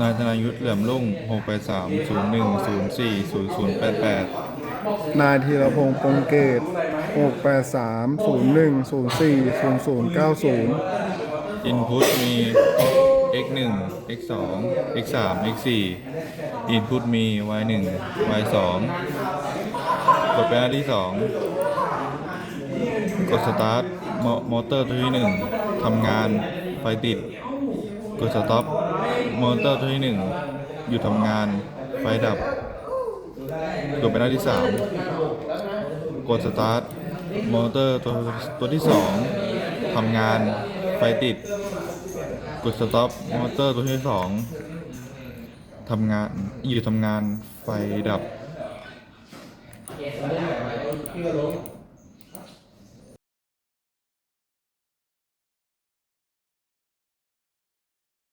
นายธนายุทธเหลื่อมรุ่ง6 8 3 0 1 0 4 0 0 8 8นายธีรพงษ์ปงเกต683 01 04 0090 Input มี x 1 x 2 x 3 x 4 Input มี y 1 y 2กดไปหน้าที่ 2 กด Start มอมอเตอร์ตัวที่ 1ทำงานไฟติด กด Stop มอเตอร์ตัวที่1หยุดทำงาน ไฟดับ กดไปหน้าที่3กด Start มอเตอร์ตัวตัวที่2ทำงาน ไฟติด กด Stop มอเตอร์ตัวที่2ทำงานหยุดทำงาน ไฟดับ